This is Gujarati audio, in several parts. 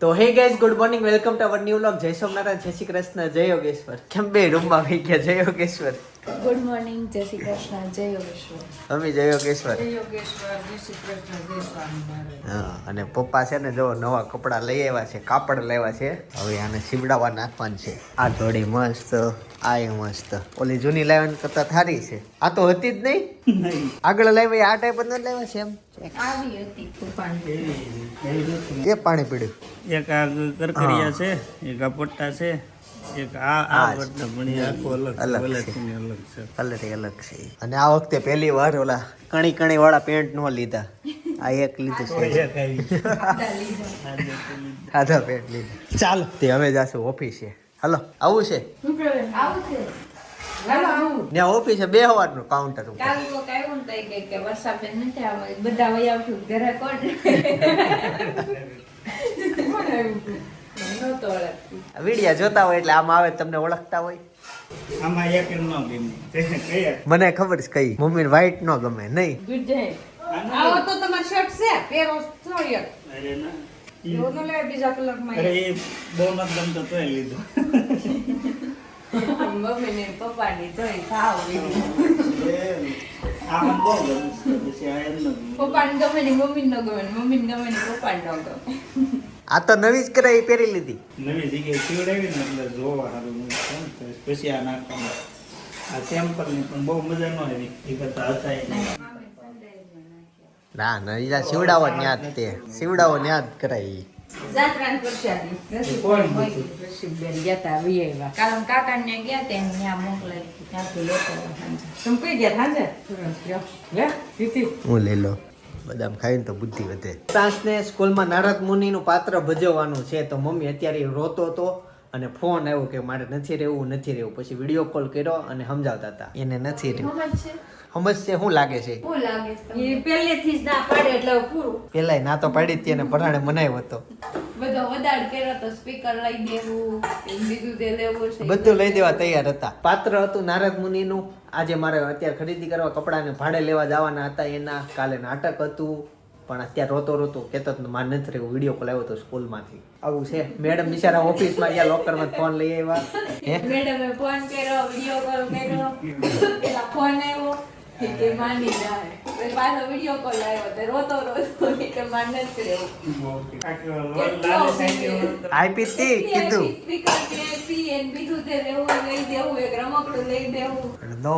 તો hey guys good morning welcome to our new vlog જય સોમનાથ જય શ્રી કૃષ્ણ, જય યોગેશ્વર. કેમ બે રૂમમાં આવી ગયા? જય યોગેશ્વર. ગુડ મોર્નિંગ જય શ્રી કૃષ્ણ જય યોગેશ્વર અમે જય યોગેશ્વર હા અને પપ્પા છે ને જો નવા કપડાં લઈ આવ્યા છે કાપડ લેવા છે હવે આને સીવડાવવા નાખવાનું છે આ જોડી મસ્ત આ મસ્ત ઓલી જૂની લાવવાની કરતા થારી છે આ તો હતી જ નહીં આગળ લાવી આ ટાઈપ જ નથી લાવ્યા છે એમ આવી હતી કે પાણી પીડ્યું એક આ કરકરિયા છે એક આ પટ્ટા છે એક આ આ આખું અલગ અલગ છે. છે. અલગ છે. કલર અલગ છે. અને આ વખતે પહેલી વાર ઓલા કણી કણી વાળા પેન્ટ નો લીધા. આ એક લીધું છે. એક પેન્ટ લીધા. ચાલો તે હવે જાશું ઓફિસે. હાલો આવું છે? આવું છે? હાલો આવું. ત્યાં ઓફિસે બે હવારનું કાઉન્ટર ઉપર. ને નથી આવે બધા ઘરે કોણ? વિડિયા જોતા હોય એટલે આમ આવે તમને ઓળખતા હોય. આમાં એક ન ગમે. મને ખબર છે કઈ. મમ્મી વ્હાઈટ ન ગમે નહીં. આવો તો તમારો શર્ટ છે પહેરો છો એક અરે ના. ઈ- ન લે બીજા કલરમાં. અરે એ બહુ ન ગમતો તોય લીધો. મમ્મી ને પપ્પા ની જોઈ ખાવ. બહુ ગમે પપ્પા ને ગમે. ને મમ્મી ને ગમે ને મમ્મી ને ગમે ને પપ્પા ને ગમે. આ તો નવી જ કરાવી પહેરી લીધી. નવી જગ્યાએ સીવડાવી ને એટલે જોવા સારું પછી આ નાખવાનું. આ સેમ્પલની પણ બહુ મજા ન આવી એ કરતા હતા ના ના ઈજા સીવડાવો ન્યાદ તે સીવડાવો ન્યાદ કરાઈ જાત્રાને પ્રસાદી. કોણ રસીબેન ગયા તા વી આવ્યા કાલ આમ ગયા તે ત્યાં મોકલાવી હતી, ત્યાંથી લેતા તમે કઈ ગયા સાંજે સરસ લ્યો લે દીદી હું લઈ લો. બદામ ખાઈને તો બુદ્ધિ વધે. સાસને સ્કૂલમાં નારદ મુનિનું પાત્ર ભજવવાનું છે, તો મમ્મી અત્યારે રોતો હતો અને ફોન આવ્યો કે મારે નથી રહેવું નથી રહેવું. પછી વીડિયો કોલ કર્યો અને સમજાવતા હતા. એને નથી રહેવું સમજ સમજશે શું લાગે છે? શું લાગે? એ પહેલેથી જ ના પાડે એટલે પૂરું. પહેલાય ના તો પાડી હતી અને પરાણે મનાયો હતો. બધો વધાર કર્યો તો સ્પીકર લઈ દેવું બીજું જે લેવું છે બધું. લઈ દેવા તૈયાર હતા. પાત્ર હતું નારદ મુનિનું. આજે મારે અત્યારે ખરીદી કરવા કપડાને ભાડે લેવા જવાના હતા એના. કાલે નાટક હતું. પણ અત્યારે રોતો રોતો કહેતો હતો, મારે નથી રહ્યું વીડિયો કોલ આવ્યો હતો સ્કૂલમાંથી. આવું છે. મેડમ બિચારા ઓફિસમાં ગયા લોકરમાં ફોન લઈ આવ્યા. હે મેડમે ફોન કર્યો વીડિયો કોલ કર્યો. ફોન આવ્યો. કે માની જાય. પાછો વીડિયો કોલ આવ્યો તો રોતો રોતો કે માન નથી રહેવું. કાંઈક લાલ સાઈડ એવો આપી તી કીધું. સ્પીકર કે પી એને બીજું તે લેવું લઈ દેવું એક રમકડું લઈ દેવું. નો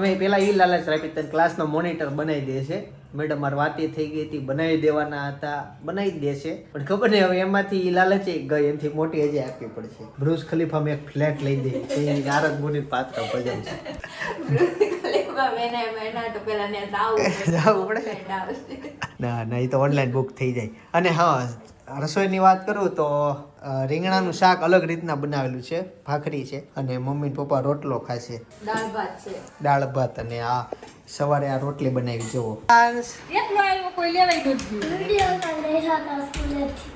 અમે પેલા ઈ લાલચ રાખી તને ક્લાસનો મોનિટર બનાવી દે છે. મેડમ મારી વાતી થઈ ગઈ હતી બનાવી દેવાના હતા બનાવી દેશે પણ ખબર નહીં હવે એમાંથી એ લાલચ એ ગઈ એનાથી મોટી હજી આપવી પડશે. બ્રુસ ખલીફામાં એક ફ્લેટ લઈ દે એ નારદ મુનિ પાત્ર ભજન છે ને. ના એ તો ઓનલાઈન બુક થઈ જાય. અને હા રસોઈની વાત કરું તો રીંગણાનું શાક અલગ રીતના બનાવેલું છે ભાખરી છે અને મમ્મી પપ્પા રોટલો ખાશે દાળ ભાત છે. દાળ ભાત અને આ સવારે આ રોટલી બનાવી જુઓ.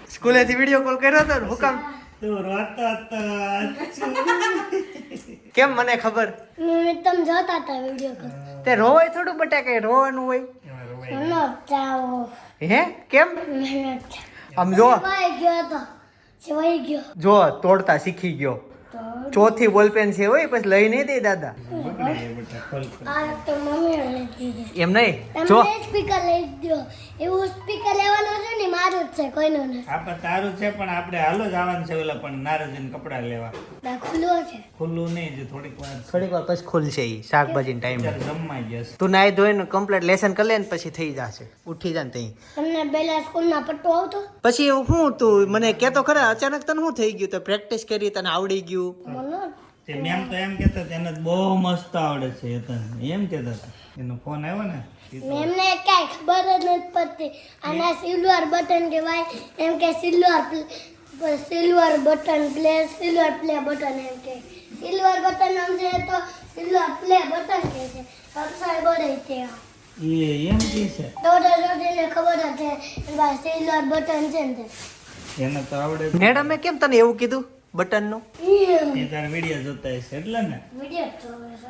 સ્કૂલેથી. વીડિયો કોલ કર્યો હતો ને રોતા હતા કેમ મને ખબર? તમે જોતા હતા વિડિયો તે રોવાય થોડું બટા કઈ રોવાનું હોય. હે? કેમ? આમ જો. ગયો તો જો તોડતા શીખી ગયો. ચોથી બોલપેન છે હોય પછી લઈ નહીં દે દાદા. આ તો મમ્મી લઈ દીધી એમ નહીં જો સ્પીકર લઈ દો એવું સ્પીકર લેવાનું છે ને મારું જ છે કોઈનું નથી. આપણે તારું છે પણ આપણે હાલો જ આવવાનું છે ઓલા પણ નારજીન કપડા લેવા. ખુલ્લું છે. ખુલ્લું નહીં જે થોડીક વાર થોડીક વાર પછી ખુલશે ઈ શાકભાજીનો ટાઈમ જમવાઈ જશે તું નાઈ ધોઈને કમ્પ્લીટ લેસન કરી લે ને પછી થઈ જશે. ઉઠી જા ને તઈ. તમને પહેલા સ્કૂલમાં પટ્ટો આવતો? પછી હું તું મને કેતો ખરા અચાનક તને શું થઈ ગયું? તો પ્રેક્ટિસ કરી તને આવડી ગયું મને તે મેમ તો એમ કહેતા તેને બહુ મસ્ત આવડે છે એ તને એમ કહેતા હતા. એનો ફોન આવ્યો ને મેમને કાંઈ ખબર જ નથી પડતી. આના સિલ્વર બટન કહેવાય એમ કે silver silver button play silver play button એમ કે. સિલ્વર બટન સમજે તો સિલ્વર પ્લે બટન કહે છે. અક્ષર બોલે તે એ એમ કે છે. દોડે દોડીને ખબર જ છે. એમાં સિલ્વર બટન છે ને. એને તો આવડે. મેડમે કેમ તને એવું કીધું? બટનનું? એ તારા વીડિયો જોતા હશે એટલે ને? વિડિયો જોવે છે.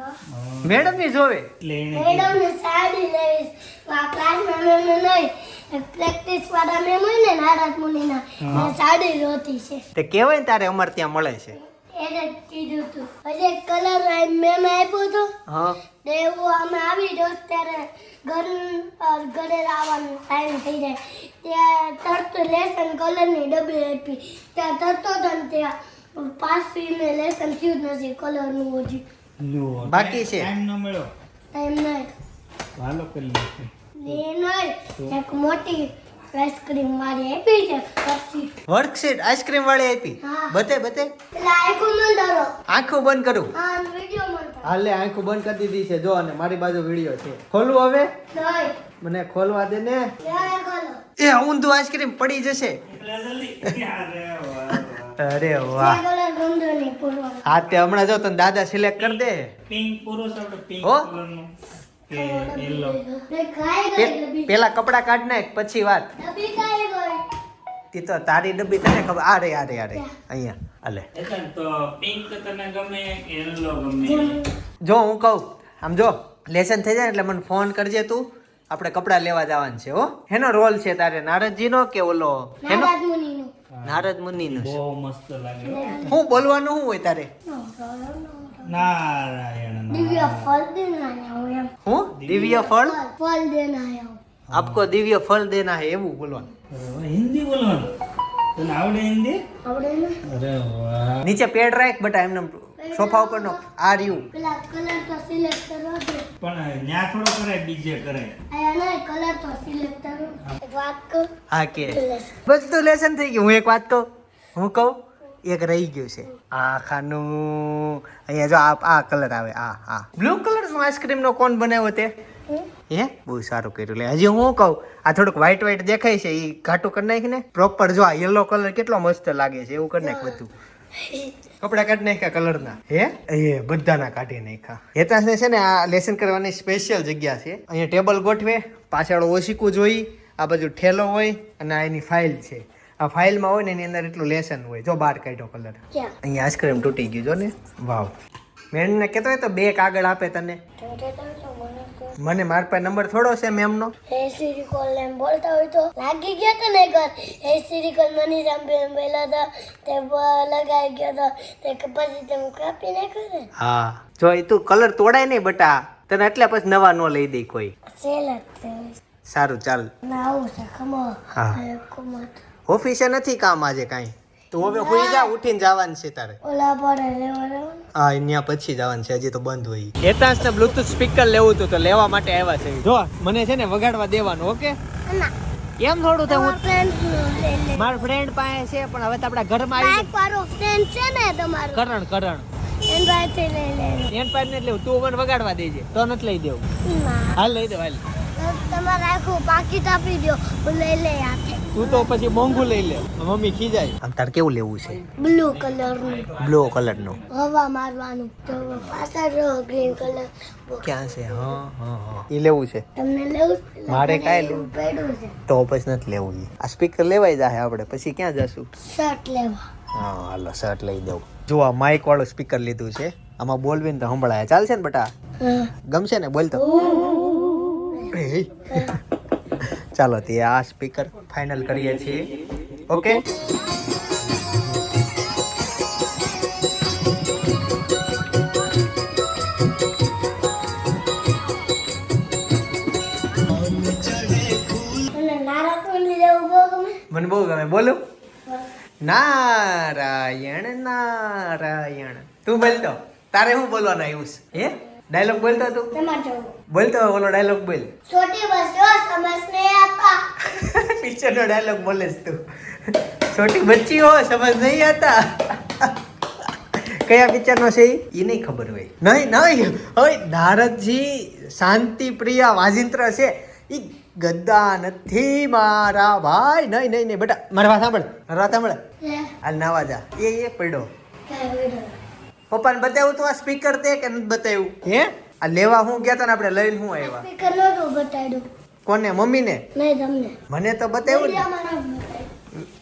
મેડમની જોવે? એટલે એને મેડમ ને સાડી લેવીશ આ ક્લાસમાં મેમ નહીં પ્રેક્ટિસ વાળા મેમ હોય ને નારાજ મુનિના સાડી રોતી છે. તે કહેવાય તારે અમાર ત્યાં મળે છે. એને કીધું તું. પછી કલર મેમ આપ્યો તો. હા. તો એવું અમે આવી દો ત્યારે ઘર ઘરે આવવાનો ટાઈમ થઈ જાય. ત્યાં તરત લેસન કલરની ડબ્બી આપી. ત્યાં તરતો તો ને ત્યાં પાસી મેં લેસન થયું જ નથી કલરનું હજી. બાકી છે. ટાઈમ ન મળ્યો. ટાઈમ નહીં હાલો કરી નાખીએ. એ નહીં એક મોટી આઈસ્ક્રીમ વાળી આપી છે પછી. વર્કશીટ આઈસ્ક્રીમ વાળી આપી. બતે બતે? પેલા બંધ કરો આંખું બંધ કરું? હા વીડિયો મળતા હાલે આંખું બંધ કરી દીધી છે. જો અને મારી બાજુ વીડિયો છે. ખોલવું હવે? નહીં. મને ખોલવા દે ને. એ ઊંધું આઈસ્ક્રીમ પડી જશે. અરે વાહ, હા તે હમણાં જો તને દાદા સિલેક્ટ કરી દે. પિંક પૂરો પિંક કે યલો પેલા કપડા કાઢ નાખ પછી વાત. તી તો તારી ડબ્બી તને ખબર. આ રે આ રે આ રે. અહીંયા હાલે. તો પિંક તને ગમે કે યલો ગમે. જો. હું કહું. આમ જો લેસન થઈ જાય ને એટલે મને ફોન કરજે તું. આપણે કપડાં લેવા જવાનું છે હો. હેનો રોલ છે તારે નારદજીનો કે ઓલો? હેનો? નારદ મુનિનો. બહુ મસ્ત લાગે. હું બોલવાનું શું હોય તારે? નારાયણ દિવ્ય ફળ આપકો દિવ્ય ફળ દેના હે એવું બોલવાનું હિન્દી બોલવાનું તને આવડે હિન્દી આવડે ને અરે વાહ નીચે પેડ રાખ બટા એમને સોફા ઉપર નો આર યુ પેલા કલર તો સિલેક્ટ કરો પણ ન્યા થોડો કરાય બીજે કરાય. આયા કલર તો સિલેક્ટ કરો એક વાત કહું? હા કે. બધું લેસન થઈ ગયું. હું એક વાત કહું? હું કહું? એક રહી ગયું છે. આ ખાનું અહીંયા જો આ આ કલર આવે આ આ. બ્લુ કલર નો આઈસ્ક્રીમ નો કોણ બનાવ્યો તે? હે? બહુ સારું કર્યું લે. હજી હું કહું આ થોડુંક વ્હાઈટ વ્હાઈટ દેખાય છે એ ઘાટું કરી નાખીને. પ્રોપર જો આ યલો કલર કેટલો મસ્ત લાગે છે એવું કરી નાખ બધું. કપડા કાઢી નાખ્યા કલરના હે? એ બધાના કાઢી નાખ્યા. હેતાશને છે ને આ લેસન કરવાની સ્પેશિયલ જગ્યા છે. અહીંયા ટેબલ ગોઠવે પાછળ ઓશીકું જોઈ આ બાજુ ઠેલો હોય અને આ એની ફાઇલ છે. આ ફાઇલમાં હોય ને એની અંદર એટલું લેસન હોય. જો બહાર કાઢ્યો કલર અહીંયા આઈસ્ક્રીમ તૂટી ગયું જો ને. વાવ. મેમને કહેતો હોય તો બે કાગળ આપે તને. તો તે તો તો મને માર પાસે નંબર થોડો છે મેમનો. એ સિરી કોલ એમ બોલતા હોય તો લાગી ગયો તો ને ઘર. એ સિરી કોલ મની સાંભે એમ બોલ્યા હતા તે લગાઈ ગયો તો તે પછી પછી હું કાપી નાખ્યો ને. હા. જો એ તું કલર તોડાય નહીં બટા. તને એટલે પછી નવા નો લઈ દે કોઈ. સારું ચાલ. ના આવું છે ખમો. હા. ઓફિસે નથી કામ આજે કાંઈ? તું હવે હોઈ જા ઉઠીને જવાનું છે તારે. ઓલા લેવા હા અહીંયા પછી જવાનું છે હજી તો બંધ હોય. હેતાંશ ને બ્લુટૂથ સ્પીકર લેવું હતું તો લેવા માટે આવ્યા છે. જો મને છે ને વગાડવા દેવાનું ઓકે? ના. કેમ થોડું ફ્રેન્ડ લઈ મારા ફ્રેન્ડ પાસે છે પણ હવે તો આપણા ઘરમાં આવી મારો ફ્રેન્ડ છે ને તમારો. કરણ કરણ. એન પાસેથી લઈ લે એન પાસે નથી લેવું તું મને વગાડવા દેજે તો નથી લઈ દેવું. હાલ લઈ દે હાલ. તો તમારે આખું પાકીટ આપી દો હું લઈ લે હાથે. તું તો પછી મોંઘું લઈ લે. મમ્મી ખીજાય. આમ તાર કેવું લેવું છે? બ્લુ કલરનું બ્લુ કલરનું હવા મારવાનું. તો પાછળ જો ગ્રીન કલર ક્યાં છે? હા હા હા. એ લેવું છે? તમને લેવું મારે કાંઈ પડ્યું છે. તો પછી નથી લેવું આ સ્પીકર લેવાય જાય આપણે. પછી ક્યાં જશું? શર્ટ લેવા. હા હાલો શર્ટ લઈ દઉં. જો આ માઇક વાળું સ્પીકર લીધું છે. આમાં બોલવીને તો સંભળાય. ચાલશે ને બટા? ગમશે ને? બોલતો એ. ચાલો તે આ સ્પીકર ફાઇનલ કરીએ છીએ. ઓકે મને બહુ ગમે. બોલું. નારાયણ નારાયણ. તું બોલતો તારે હું બોલવાનું આવ્યું છે? હે? ડાયલોગ બોલતો તું બોલતો ઓલો ડાયલોગ બોલ. છોટી બચ્ચો જો સમજ નહીં आता પિક્ચર નો ડાયલોગ બોલે છે તું. છોટી બચ્ચી હો સમજ નહીં આતા કયા પિક્ચર નો છે? ઈ? નહીં ખબર હોય. નહીં નહીં. હવે નારદજી શાંતિ પ્રિયા વાજિંત્ર છે. એ ગદ્દા નથી મારા ભાઈ. નહીં નહીં નહીં. બેટા મારા વાત સાંભળ મારા વાત સાંભળ. હાલ નાવા જા. એ એ પડ્યો? પપ્પાને બતાવ્યું તું આ સ્પીકર તે કે નથી બતાવ્યું? હે? આ લેવા હું ગયા તા ને આપણે લઈને હું આવ્યા? સ્પીકર નહોતું બતાવ્યું. કોને મમ્મીને? નહીં તમને. મને તો બતાવ્યું ને.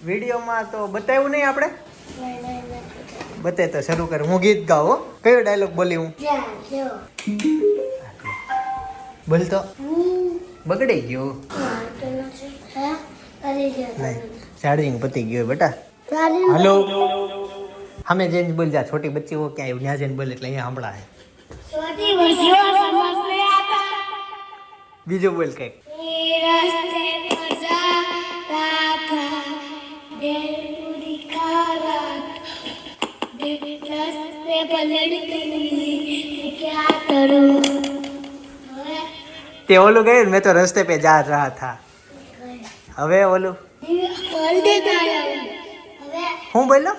વિડીયોમાં તો બતાવ્યું નહીં આપણે? બતાય તો શરૂ કર. હું ગીત ગાઉં હો. કયો ડાયલોગ બોલી હું? બોલ તો. બગડી ગયો. ચાર્જિંગ પતી ગયો. બેટા. ચાલી. હાલો અમે જઈને બોલ જા છોટી બચ્ચી હો ક્યાંય ન્યા જઈને બોલે એટલે અહીંયા સાંભળાય બીજો બોલ કંઈક. તે ઓલું ગયું મેં તો રસ્તે પે જા રહ્યા હતા હવે ઓલું? શું બોલ્યો?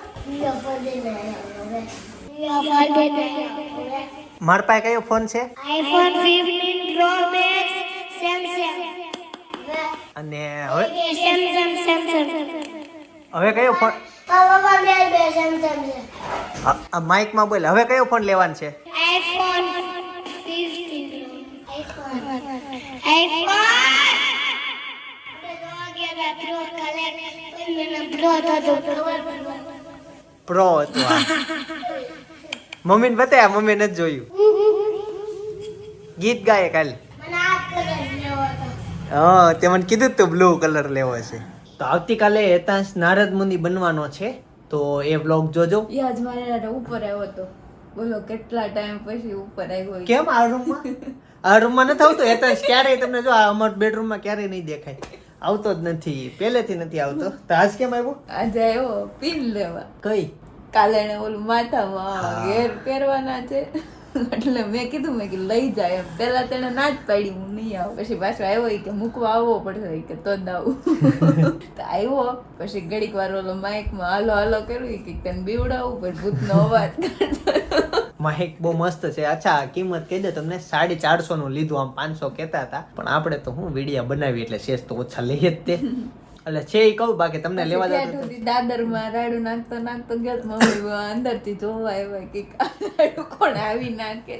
મારા પાસે કયો ફોન છે? આઈફોન 15 પ્રો મેક્સ સેમસંગ અને હવે? સેમસંગ સેમસંગ હવે કયો ફોન? માઇક માઇકમાં બોલ. હવે કયો ફોન લેવાનો છે? આઈફોન 15 આઈફોન આઈફોન થતો ખબર પ્રો હતો આ. મમ્મીને બતાવ્યા મમ્મી નથી જોયું. ગીત ગાય કાલે. હા તે મને કીધું તું બ્લુ કલર લેવો છે. તો આવતીકાલે હેતાંશ નારદ મુનિ બનવાનો છે. તો એ વ્લોગ જોજો. એ આજ મારે ઉપર આવ્યો હતો. બોલો કેટલા ટાઈમ પછી ઉપર આવ્યો કેમ આ રૂમમાં આ રૂમમાં નથી આવતો? હેતાંશ ક્યારેય તમને જો આ અમારા બેડરૂમમાં ક્યારેય નહીં દેખાય. આવતો જ નથી. પહેલેથી નથી આવતો. તો આજ કેમ આવ્યો? આજે આવ્યો પિન લેવા. કઈ? કાલે ઓલું માથામાં ઘેર પહેરવાના છે. એટલે મેં કીધું મેં કીધું લઈ જાય એમ. પેલા તેને ના જ પાડી હું નહીં આવું. પછી પાછો આવ્યો કે મૂકવા આવવો પડશે. કે તો જ આવું. તો આવ્યો. પછી ઘડીક વાર ઓલો માઇકમાં હાલો હાલો કર્યું. કે તને બીવડાવું પછી ભૂતનો અવાજ કરતો. માહિક બહુ મસ્ત છે. અચ્છા કિંમત કહી દે તમને. સાડી ચારસો નું લીધું આમ પાંચસો કહેતા હતા. પણ આપણે તો હું વિડીયા બનાવી એટલે શેષ તો ઓછા લઈએ જ તે. એટલે છે એ કહું બાકી તમને લેવા જતો દાદર રાડું નાખતો નાખતો ગયો મમ્મી અંદરથી જોવા આવ્યા કે રાડું કોણ આવી નાખે.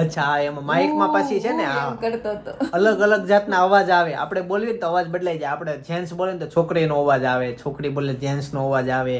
અચ્છા એમાં એમાં માઇકમાં પાછી છે ને આ કરતો હતો. અલગ અલગ જાતના અવાજ આવે. આપણે બોલીએ તો અવાજ બદલાઈ જાય. આપણે જેન્ટ્સ બોલે ને તો છોકરીનો અવાજ આવે છોકરી બોલે જેન્ટ્સનો અવાજ આવે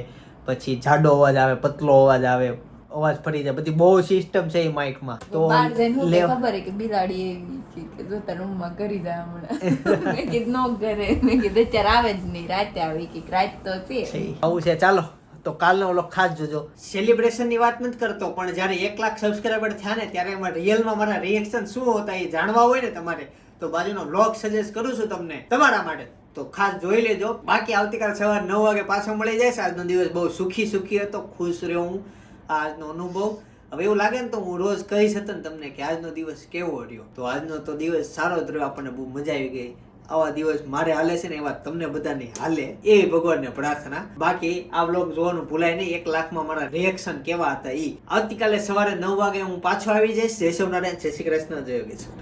પછી જાડો અવાજ આવે પતલો અવાજ આવે. અવાજ ફરી જાય. બધી બહુ સિસ્ટમ છે એ માઇકમાં તો ખબર કે બિલાડી એવી કે જો તારા રૂમમાં કરી જાય હમણાં. મેં કીધું નો કરે. મેં કીધું ચરાવે જ નહીં. રાતે આવી કે રાત તો છે. આવું છે. ચાલો. તો કાલનો ઓલો ખાસ જોજો. સેલિબ્રેશનની વાત નથી કરતો પણ જ્યારે એક લાખ સબસ્ક્રાઈબર થયા ને ત્યારે એમાં રિયલમાં મારા રિએક્શન શું હોતા એ જાણવા હોય ને તમારે તો બાજુનો વ્લોગ સજેસ્ટ કરું છું તમને તમારા માટે. તો ખાસ જોઈ લેજો. બાકી આવતીકાલ સવાર નવ વાગે પાછો મળી જાય છે આજનો દિવસ બહુ સુખી સુખી હતો ખુશ રહ્યો હું આ આજનો અનુભવ. હવે એવું લાગે ને તો હું રોજ કહીશ હતો ને તમને કે આજનો દિવસ કેવો રહ્યો. તો આજનો તો દિવસ સારો જ રહ્યો, આપણને બહુ મજા આવી ગઈ. આવા દિવસ મારે હાલે છે ને એવા તમને બધાને હાલે. એ ભગવાનને પ્રાર્થના. બાકી આ બ્લોગ જોવાનું ભૂલાય નહીં. એક લાખમાં મારા રિએક્શન કેવા હતા એ આવતીકાલે સવારે નવ વાગે હું પાછો આવી જઈશ. જય સોમનારાયણ જય શ્રી કૃષ્ણ. જય યોગેશ્વર.